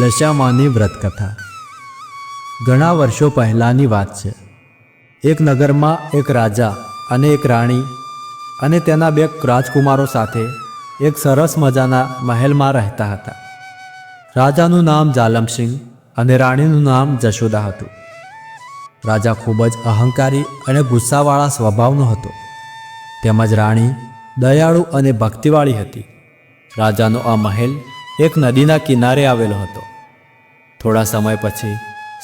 દશામાની વ્રતકથા. ઘણા વર્ષો પહેલાંની વાત છે. એક નગરમાં એક રાજા અને એક રાણી અને તેના બે રાજકુમારો સાથે એક સરસ મજાના મહેલમાં રહેતા હતા. રાજાનું નામ જાલમસિંહ અને રાણીનું નામ જશોદા હતું. રાજા ખૂબ જ અહંકારી અને ગુસ્સાવાળા સ્વભાવનો હતો. તેમજ રાણી દયાળુ અને ભક્તિવાળી હતી. રાજાનો આ મહેલ એક નદીના કિનારે આવેલો હતો. થોડા સમય પછી,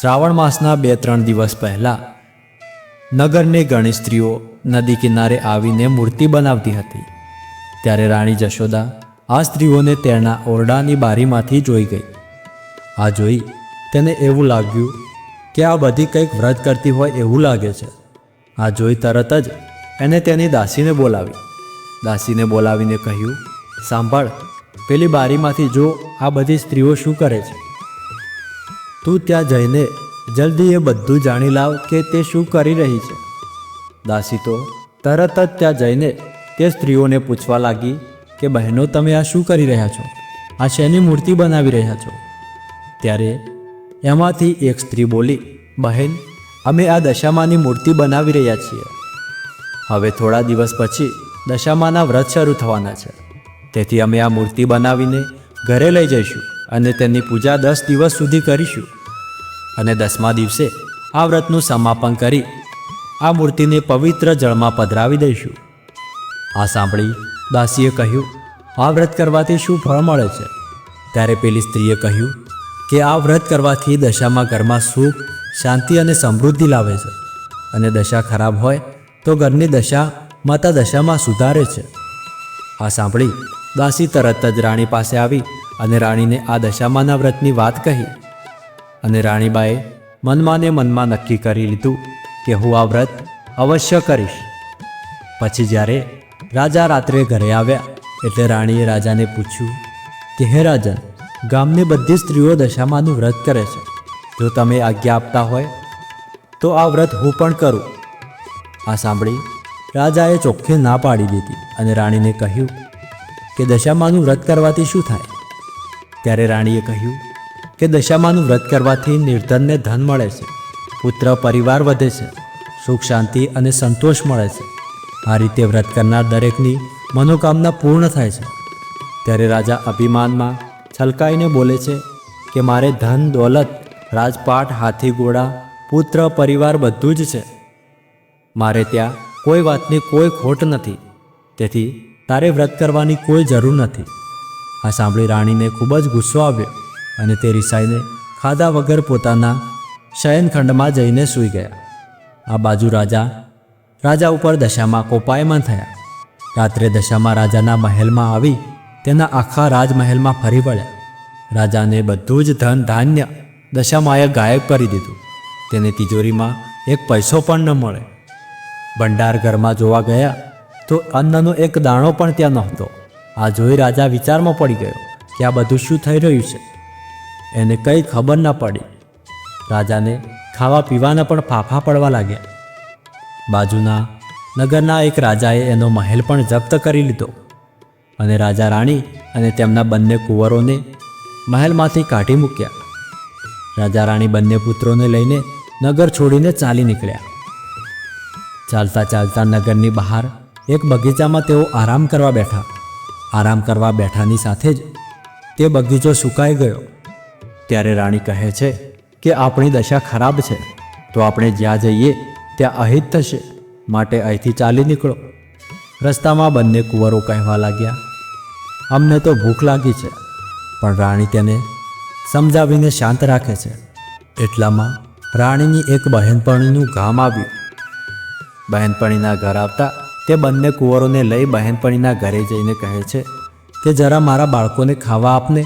શ્રાવણ માસના બે ત્રણ દિવસ પહેલાં, નગરની ઘણી સ્ત્રીઓ નદી કિનારે આવીને મૂર્તિ બનાવતી હતી. ત્યારે રાણી જશોદા આ સ્ત્રીઓને તેના ઓરડાની બારીમાંથી જોઈ ગઈ. આ જોઈ તેને એવું લાગ્યું કે આ બધી કંઈક વ્રત કરતી હોય એવું લાગે છે. આ જોઈ તરત જ એને તેની દાસીને બોલાવી. દાસીને બોલાવીને કહ્યું સાંભળ, પેલી બારીમાંથી જો આ બધી સ્ત્રીઓ શું કરે છે? તું ત્યાં જઈને જલ્દી એ બધું જાણી લાવ કે તે શું કરી રહી છે. દાસી તો તરત જ ત્યાં જઈને તે સ્ત્રીઓને પૂછવા લાગી કે, બહેનો, તમે આ શું કરી રહ્યા છો? આ શેની મૂર્તિ બનાવી રહ્યા છો? ત્યારે એમાંથી એક સ્ત્રી બોલી, બહેન, અમે આ દશામાની મૂર્તિ બનાવી રહ્યા છીએ. હવે થોડા દિવસ પછી દશામાના વ્રત શરૂ થવાના છે. તેથી અમે આ મૂર્તિ બનાવીને ઘરે લઈ જઈશું અને તેની પૂજા દસ દિવસ સુધી કરીશું. અને દસમા દિવસે આ વ્રતનું સમાપન કરી આ મૂર્તિને પવિત્ર જળમાં પધરાવી દઈશું. આ સાંભળી દાસીએ કહ્યું, આ વ્રત કરવાથી શું ફળ મળે છે? ત્યારે પેલી સ્ત્રીએ કહ્યું, કે આ વ્રત કરવાથી દશામાં ઘરમાં સુખ, શાંતિ અને સમૃદ્ધિ લાવે છે. અને દશા ખરાબ હોય તો ઘરની દશા માતા દશામાં સુધારે છે. આ સાંભળી દાસી તરત જ રાણી પાસે આવી અને રાણીને આ દશામાના વ્રતની વાત કહી. અને રાણીબાએ મનમાંને મનમાં નક્કી કરી લીધું કે હું આ વ્રત અવશ્ય કરીશ. પછી જ્યારે રાજા રાત્રે ઘરે આવ્યા એટલે રાણીએ રાજાને પૂછ્યું કે, હે રાજન, ગામની બધી સ્ત્રીઓ દશામાનું વ્રત કરે છે. જો તમે આજ્ઞા આપતા હોય, તો આ વ્રત હું પણ કરું. આ સાંભળી રાજાએ ચોખ્ખે ના પાડી દીધી અને રાણીને કહ્યું કે દશામાનું વ્રત કરવાથી શું થાય? ત્યારે રાણીએ કહ્યું કે દશામાનું વ્રત કરવાથી નિર્ધનને ધન મળે છે, પુત્ર, પરિવાર વધે છે, સુખ, શાંતિ અને સંતોષ મળે છે. આ રીતે વ્રત કરનાર દરેકની મનોકામના પૂર્ણ થાય છે. ત્યારે રાજા અભિમાનમાં છલકાઈને બોલે છે કે મારે ધન, દોલત, રાજપાટ, હાથી, ઘોડા, પુત્ર, પરિવાર બધું જ છે. મારે ત્યાં કોઈ વાતની કોઈ ખોટ નથી. તેથી તારે વ્રત કરવાની કોઈ જરૂર નથી. આ સાંભળી રાણીને ખૂબ જ ગુસ્સો આવ્યો અને તે રિસાઈને ખાધા વગર પોતાના શયનખંડમાં જઈને સૂઈ ગયા. આ બાજુ રાજા રાજા ઉપર દશામાં કોપાયમાન થયા. રાત્રે દશામાં રાજાના મહેલમાં આવી તેના આખા રાજમહેલમાં ફરી વળ્યા. રાજાને બધું જ ધન ધાન્ય દશામાએ ગાયબ કરી દીધું. તેને તિજોરીમાં એક પૈસો પણ ન મળે. ભંડાર ઘરમાં જોવા ગયા તો અન્નનો એક દાણો પણ ત્યાં નહોતો. આ જોઈ રાજા વિચારમાં પડી ગયો કે આ બધું શું થઈ રહ્યું છે? એને કંઈ ખબર ન પડી. રાજાને ખાવા પીવાના પણ ફાફા પડવા લાગ્યા. બાજુના નગરના એક રાજાએ એનો મહેલ પણ જપ્ત કરી લીધો. અને રાજા રાણી અને તેમના બંને કુંવરોને મહેલમાંથી કાઢી મૂક્યા. રાજા રાણી બંને પુત્રોને લઈને નગર છોડીને ચાલી નીકળ્યા. ચાલતા ચાલતા નગરની બહાર એક બગીચામાં તેઓ આરામ કરવા બેઠા. આરામ કરવા બેઠાની સાથે જ તે બગીચો સુકાઈ ગયો. ત્યારે રાણી કહે છે કે આપણી દશા ખરાબ છે. તો આપણે જ્યાં જઈએ, ત્યાં અહિત થશે. માટે અહીંથી ચાલી નીકળો. રસ્તામાં બંને કુંવરો કહેવા લાગ્યા, અમને તો ભૂખ લાગી છે. પણ રાણી તેને સમજાવીને શાંત રાખે છે. એટલામાં રાણીની એક બહેનપણીનું ગામ આવ્યું. બહેનપણીના ઘર આવતા તે બંને કુંવરોને લઈ બહેનપણીના ઘરે જઈને કહે છે કે જરા મારા બાળકોને ખાવા આપને.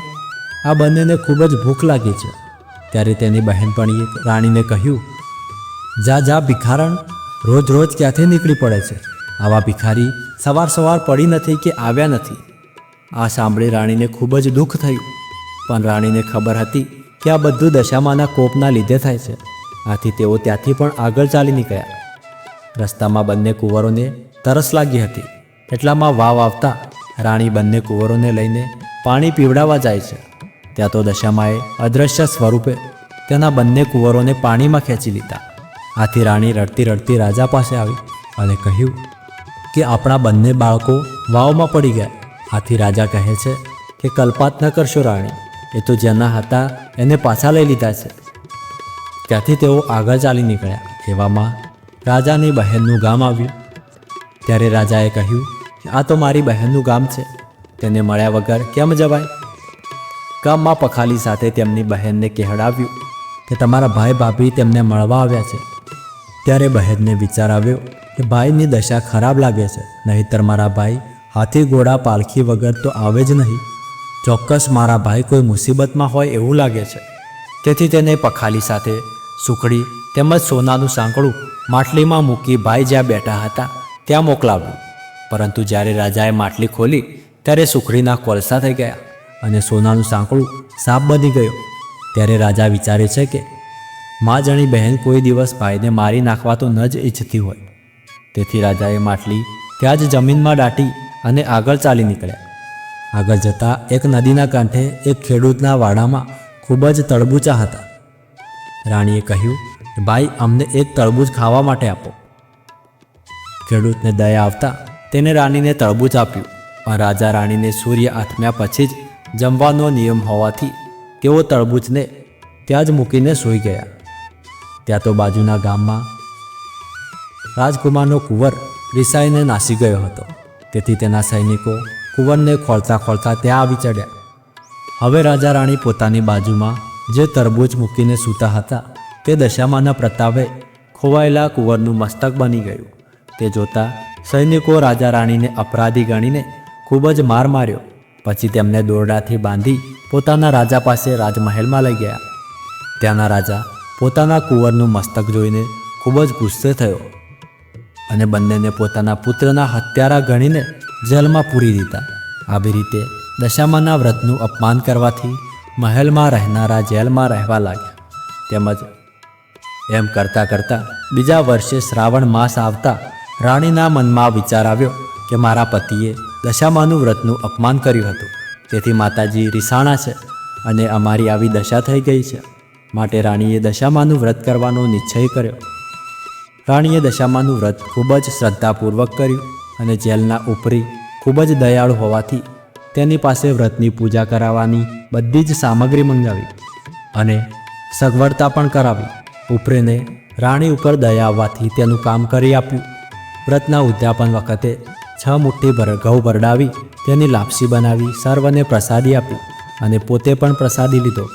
આ બંનેને ખૂબ જ ભૂખ લાગી છે. ત્યારે તેની બહેનપણીએ રાણીને કહ્યું, જા જા, ભિખારણ. રોજ રોજ ક્યાંથી નીકળી પડે છે? આવા ભિખારી સવાર સવાર પડી નથી કે આવ્યા નથી. આ સાંભળી રાણીને ખૂબ જ દુઃખ થયું. પણ રાણીને ખબર હતી કે આ બધું દશામાના કોપના લીધે થાય છે. આથી તેઓ ત્યાંથી પણ આગળ ચાલી નીકળ્યા. રસ્તામાં બંને કુંવરોને તરસ લાગી હતી. એટલામાં વાવ આવતા રાણી બંને કુંવરોને લઈને પાણી પીવડાવવા જાય છે. ત્યાં તો દશામાએ અદૃશ્ય સ્વરૂપે તેના બંને કુંવરોને પાણીમાં ખેંચી લીધા. આથી રાણી રડતી રડતી રાજા પાસે આવી અને કહ્યું કે આપણા બંને બાળકો વાવમાં પડી ગયા. આથી રાજા કહે છે કે કલ્પાત ન કરશો રાણી. એ તો જેના હતા એને પાછા લઈ લીધા છે. ત્યાંથી તેઓ આગળ ચાલી નીકળ્યા. એવામાં રાજાની બહેનનું ગામ આવ્યું. ત્યારે રાજાએ કહ્યું, આ તો મારી બહેનનું ગામ છે. તેને મળ્યા વગર કેમ જવાય? ગામમાં પખાલી સાથે તેમની બહેનને કહેડાવ્યું કે તમારા ભાઈ ભાભી તેમને મળવા આવ્યા છે. ત્યારે બહેનને વિચાર આવ્યો કે ભાઈની દશા ખરાબ લાગે છે, નહીંતર મારા ભાઈ હાથી ઘોડા પાલખી વગર તો આવે જ નહીં. ચોક્કસ મારા ભાઈ કોઈ મુસીબતમાં હોય એવું લાગે છે. તેથી તેને પખાલી સાથે સુખડી તેમજ સોનાનું સાંકળું માટલીમાં મૂકી ભાઈ જ્યાં બેઠા હતા. ત્યાં મોકલાવ્યું. પરંતુ જ્યારે રાજાએ માટલી ખોલી, ત્યારે સુખડીના કોલસા થઈ ગયા અને સોનાનું સાંકળું સાપ બની ગયો. ત્યારે રાજા વિચારે છે કે, મા જણી બહેન કોઈ દિવસ ભાઈને મારી નાખવા તો ન જ ઈચ્છતી હોય. તેથી રાજાએ માટલી ત્યાં જ જમીનમાં દાટી અને આગળ ચાલી નીકળ્યા. આગળ જતાં એક નદીના કાંઠે એક ખેડૂતના વાડામાં ખૂબ જ તળબૂચા હતા. રાણીએ કહ્યું, ભાઈ, અમને એક તળબૂચ ખાવા માટે આપો. ખેડૂતને દયા આવતા તેને રાણીને તળબૂચ આપ્યું. પણ રાજા રાણીને સૂર્ય આથમ્યા પછી જ જમવાનો નિયમ હોવાથી તેઓ તળબૂચને ત્યાં જ મૂકીને સૂઈ ગયા. ત્યાં તો બાજુના ગામમાં રાજકુમારનો કુંવર રિસાઈને નાસી ગયો હતો. તેથી તેના સૈનિકો કુંવરને ખોળતા ખોળતા ત્યાં આવી ચડ્યા. હવે રાજા રાણી પોતાની બાજુમાં જે તરબૂચ મૂકીને સૂતા હતા તે દશામાના પ્રતાપે ખોવાયેલા કુંવરનું મસ્તક બની ગયું. તે જોતા સૈનિકો રાજા રાણીને અપરાધી ગણીને ખૂબ જ માર માર્યો. પછી તેમને દોરડાથી બાંધી પોતાના રાજા પાસે રાજમહેલમાં લઈ ગયા. ત્યાંના રાજા પોતાના કુંવરનું મસ્તક જોઈને ખૂબ જ ગુસ્સે થયો અને બંનેને પોતાના પુત્રના હત્યારા ગણીને જેલમાં પૂરી દીધા. આવી રીતે દશામાના વ્રતનું અપમાન કરવાથી મહેલમાં રહેનારા જેલમાં રહેવા લાગ્યા. તેમજ એમ કરતાં કરતાં બીજા વર્ષે શ્રાવણ માસ આવતા રાણીના મનમાં વિચાર આવ્યો કે મારા પતિએ દશામાનું વ્રતનું અપમાન કર્યું હતું. તેથી માતાજી રિસાણા છે અને અમારી આવી દશા થઈ ગઈ છે. માટે રાણીએ દશામાનું વ્રત કરવાનો નિશ્ચય કર્યો. રાણીએ દશામાનું વ્રત ખૂબ જ શ્રદ્ધાપૂર્વક કર્યું અને જેલના ઉપરી ખૂબ જ દયાળુ હોવાથી તેની પાસે વ્રતની પૂજા કરાવવાની બધી જ સામગ્રી મંગાવી અને સગવડતા પણ કરાવી. ઉપરેને રાણી ઉપર દયા આવવાથી તેનું કામ કરી આપ્યું. વ્રતના ઉદ્યાપન વખતે છ મુઠ્ઠી ભર ઘઉં ભરડાવી તેની લાપસી બનાવી સર્વને પ્રસાદી આપી અને પોતે પણ પ્રસાદી લીધો.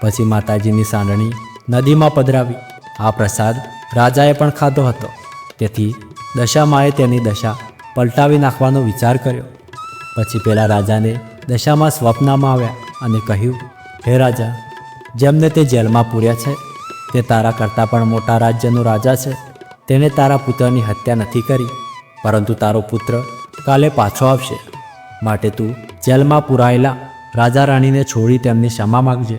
પછી માતાજીની સાંડણી નદીમાં પધરાવી. આ પ્રસાદ રાજાએ પણ ખાધો હતો. તેથી દશામાએ તેની દશા પલટાવી નાખવાનો વિચાર કર્યો. પછી પેલા રાજાને દશામાં સ્વપ્નમાં આવ્યા અને કહ્યું, હે રાજા, જેમને તે જેલમાં પૂર્યા છે, તે તારા કરતાં પણ મોટા રાજ્યનો રાજા છે. તેણે તારા પુત્રની હત્યા નથી કરી, પરંતુ તારો પુત્ર કાલે પાછો આવશે. માટે તું જેલમાં પુરાયેલા રાજા રાણીને છોડી તેમની ક્ષમા માગજે.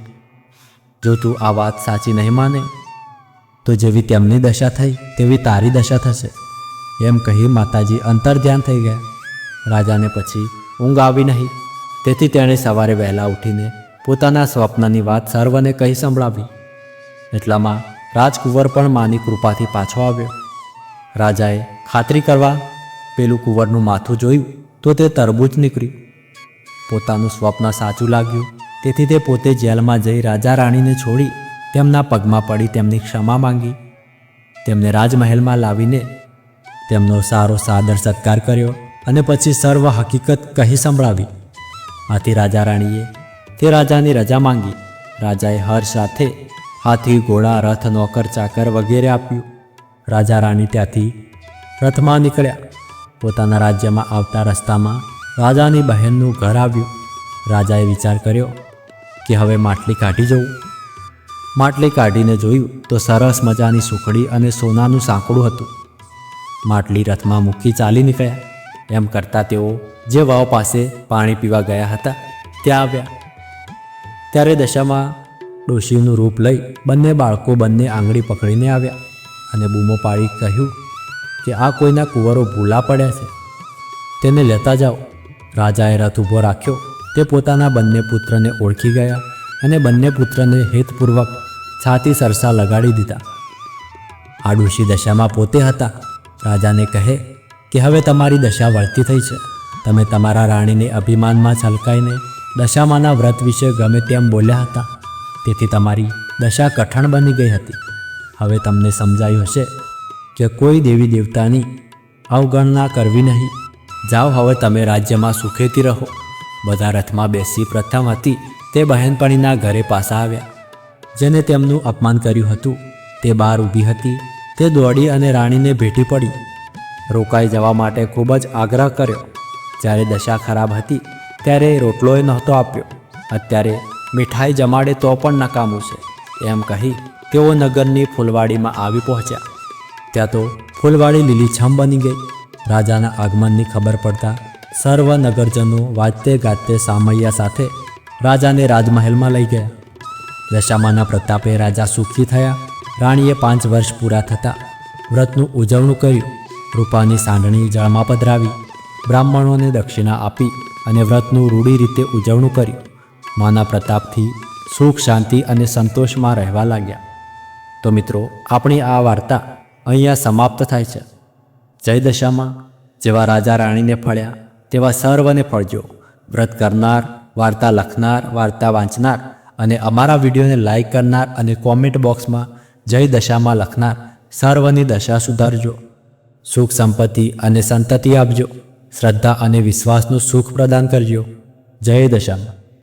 જો તું આ વાત સાચી નહીં માને, તો જેવી તેમની દશા થઈ, તેવી તારી દશા થશે. એમ કહી માતાજી અંતર ધ્યાન થઈ ગયા. રાજાને પછી ઊંઘ આવી નહીં. તેથી તેણે સવારે વહેલા ઉઠીને પોતાના સ્વપ્નની વાત સર્વને કહી સંભળાવી. એટલામાં રાજકુંવર પણ માની કૃપાથી પાછો આવ્યો. રાજાએ ખાતરી કરવા પેલું કુંવરનું માથું જોયું તો તે તરબૂચ નીકળ્યું પોતાનું સ્વપ્ન સાચું લાગ્યું. તેથી તે પોતે જેલમાં જઈ રાજા રાણીને છોડી તેમના પગમાં પડી તેમની ક્ષમા માંગી. તેમને રાજમહેલમાં લાવીને તેમનો સારો સાદર સત્કાર કર્યો અને પછી સર્વ હકીકત કહી સંભળાવી. આથી રાજા રાણીએ તે રાજાની રજા માંગી. રાજાએ હર્ષ સાથે હાથી, ઘોડા, રથ, નોકર, ચાકર વગેરે આપ્યું. રાજા રાણી ત્યાંથી રથમાં નીકળ્યા. પોતાના રાજ્યમાં આવતા રસ્તામાં રાજાની બહેનનું ઘર આવ્યું. રાજાએ વિચાર કર્યો કે હવે માટલી કાઢી જવું. માટલી કાઢીને જોયું તો સરસ મજાની સુખડી અને સોનાનું સાંકડું હતું. માટલી રથમાં મૂકી ચાલી નીકળ્યા. એમ કરતાં તેઓ જે વાવ પાસે પાણી પીવા ગયા હતા, ત્યાં આવ્યા. ત્યારે દશામાં ડોશીનું રૂપ લઈ બંને બાળકો બંને આંગળી પકડીને આવ્યા અને બૂમો પાડી કહ્યું કે આ કોઈના કુંવરો ભૂલા પડ્યા છે. તેને લેતા જાઓ. રાજાએ રથ ઊભો રાખ્યો. તે પોતાના બંને પુત્રને ઓળખી ગયા અને બંને પુત્રને હેતપૂર્વક છાતી સરસા લગાડી દીધા. આ ડોશી દશામાં પોતે હતા. રાજાને કહે કે હવે તમારી દશા વળતી થઈ છે. તમે તમારા રાણીને અભિમાનમાં છલકાઈને દશામાના વ્રત વિશે ગમે તેમ બોલ્યા હતા. તેથી તમારી દશા કઠણ બની ગઈ હતી. હવે તમને સમજાયું હશે કે કોઈ દેવી દેવતાની અવગણના કરવી નહીં. જાઓ હવે તમે રાજ્યમાં સુખેથી રહો. બધા રથમાં બેસી પ્રથમ હતી તે બહેનપણીના ઘરે પાછા આવ્યા. જેને તેમનું અપમાન કર્યું હતું, તે બહાર ઊભી હતી, તે દોડી અને રાણીને ભેટી પડી. રોકાઈ જવા માટે ખૂબ જ આગ્રહ કર્યો. જ્યારે દશા ખરાબ હતી, ત્યારે રોટલોય નહોતો આપ્યો. અત્યારે મીઠાઈ જમાડે તો પણ નકામું છે. એમ કહી તેઓ નગરની ફૂલવાડીમાં આવી પહોંચ્યા. ત્યાં તો ફૂલવાડી લીલીછમ બની ગઈ. રાજાના આગમનની ખબર પડતા સર્વ નગરજનો વાજતે ગાજતે સામૈયા સાથે રાજાને રાજમહેલમાં લઈ ગયા. દશામાના પ્રતાપે રાજા સુખી થયા. રાણીએ પાંચ વર્ષ પૂરા થતાં વ્રતનું ઉજવણું કર્યું. રૂપાની સાંડણી જળમાં પધરાવી. બ્રાહ્મણોને દક્ષિણા આપી અને વ્રતનું રૂઢી રીતે ઉજવણું કર્યું. માના પ્રતાપથી સુખ, શાંતિ અને સંતોષમાં રહેવા લાગ્યા. તો મિત્રો, આપણી આ વાર્તા અહીંયા સમાપ્ત થાય છે. જય દશામાં, જેવા રાજા રાણીને ફળ્યા, તેવા સર્વને ફળજો. વ્રત કરનાર, વાર્તા લખનાર, વાર્તા વાંચનાર અને અમારા વિડીયોને લાઇક કરનાર અને કોમેન્ટ બોક્સમાં જય દશામાં લખનાર સર્વની દશા સુધારજો. સુખ, સંપત્તિ અને સંતતિ આપજો. શ્રદ્ધા અને વિશ્વાસનું સુખ પ્રદાન કરજો. જય દશામાં.